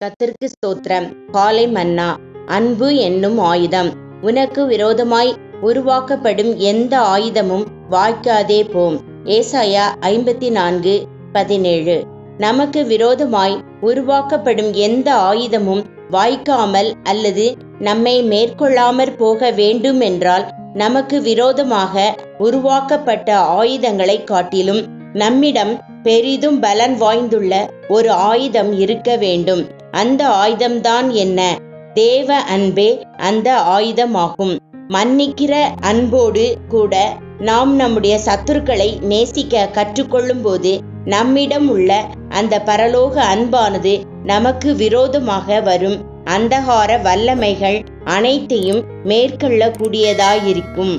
கத்திற்கு ஸ்தோத்திரம். காலை மன்னா அன்பு என்னும் ஆயுதம். உனக்கு விரோதமாய் உருவாக்கப்படும் எந்த ஆயுதமும் வாய்க்காதே போம். ஏசாயா ஐம்பத்தி நான்கு பதினேழு. நமக்கு விரோதமாய் உருவாக்கப்படும் எந்த ஆயுதமும் வாய்க்காமல் அல்லது நம்மை மேற்கொள்ளாமற் போக வேண்டும் என்றால் நமக்கு விரோதமாக உருவாக்கப்பட்ட ஆயுதங்களை காட்டிலும் நம்மிடம் பெரிதும் பலன் வாய்ந்துள்ள ஒரு ஆயுதம் இருக்க வேண்டும். அந்த ஆயுதம்தான் என்ன? தேவ அன்பே அந்த ஆயுதமாகும். மன்னிக்கிற அன்போடு கூட நாம் நம்முடைய சத்துருக்களை நேசிக்க கற்றுக்கொள்ளும் போது நம்மிடம் உள்ள அந்த பரலோக அன்பானது நமக்கு விரோதமாக வரும். அந்தகார வல்லமைகள் அனைத்தையும் மேற்கொள்ளக்கூடியதாயிருக்கும்.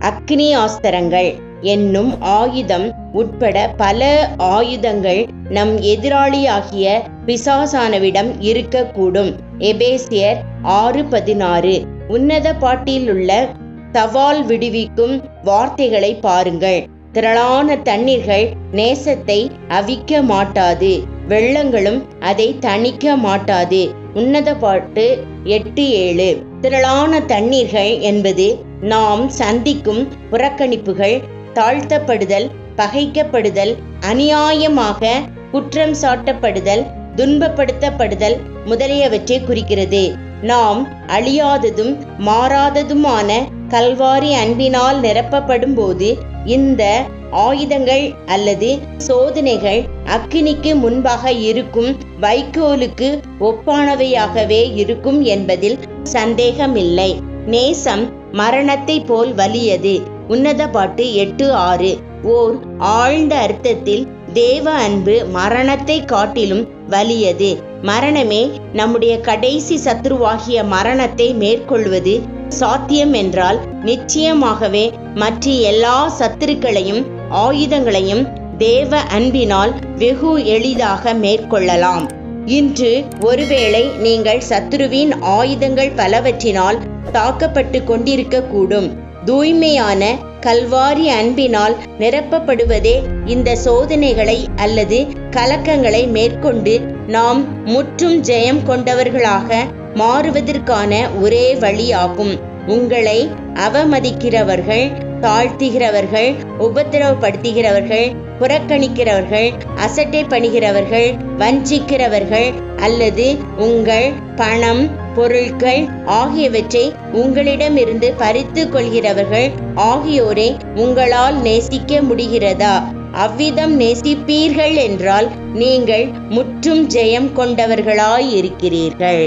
அக்னி ஆஸ்திரங்கள். என்னும் ஆயுதம் உட்பட பல ஆயுதங்கள் நம் எதிராளியாகிய பிசாசானவிடம் இருக்கக்கூடும். எபேசியர் ஆறு பதினாறு உன்னத பாட்டிலுள்ள சவால் விடுவிக்கும் வார்த்தைகளை பாருங்கள். திரளான தண்ணீர்கள் நேசத்தை அவிக்க மாட்டாது. வெள்ளங்களும் அதை தணிக்க மாட்டாது. உன்னத பாட்டு எட்டு ஏழு. திரளான தண்ணீர்கள் என்பது நாம் சந்திக்கும் புறக்கணிப்புகள் தாழ்த்தப்படுதல் பகைக்கப்படுதல் அநியாயமாக குற்றம் சாட்டப்படுதல் துன்பப்படுத்தப்படுதல் முதலியவற்றை குறிக்கிறது. நாம் அழியாததும் மாறாததுமான கல்வாரி அன்பினால் நிரப்பப்படும் போது இந்த ஆயுதங்கள் அல்லது சோதனைகள் அக்கினிக்கு முன்பாக இருக்கும் வைக்கோலுக்கு ஒப்பானவையாகவே இருக்கும் என்பதில் சந்தேகமில்லை. நேசம் மரணத்தை போல் வலியது. உன்னத பாட்டு எட்டு ஆறு. ஓர் ஆழ்ந்த அர்த்தத்தில் தேவ அன்பு மரணத்தை காட்டிலும் வலியது. மரணமே நம்முடைய கடைசி சத்ருவாகிய மரணத்தை மேற்கொள்வது சாத்தியம் என்றால் நிச்சயமாகவே மற்ற எல்லா சத்துருக்களையும் ஆயுதங்களையும் தேவ அன்பினால் வெகு எளிதாக மேற்கொள்ளலாம். இன்று ஒருவேளை நீங்கள் சத்துருவின் ஆயுதங்கள் பலவற்றினால் தாக்கப்பட்டு கொண்டிருக்க கூடும். தூய்மையான கல்வாரி அன்பினால் நிரப்பப்படுவதே இந்த சோதனைகளை அல்லது கலக்கங்களை மேற்கொண்டு நாம் முற்றும் ஜெயம் கொண்டவர்களாக மாறுவதற்கான ஒரே வழியாகும். உங்களை அவமதிக்கிறவர்கள் தாழ்த்துகிறவர்கள் உபத்திரவப்படுத்துகிறவர்கள் புறக்கணிக்கிறவர்கள் அசட்டை பணிகிறவர்கள் வஞ்சிக்கிறவர்கள் அல்லது உங்கள் பணம் பொருட்கள் ஆகியவற்றை உங்களிடமிருந்து பறித்து கொள்கிறவர்கள் ஆகியோரை உங்களால் நேசிக்க முடிகிறதா? அவ்விதம் நேசிப்பீர்கள் என்றால் நீங்கள் முற்றும் ஜெயம் கொண்டவர்களாயிருக்கிறீர்கள்.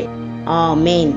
ஆமேன்.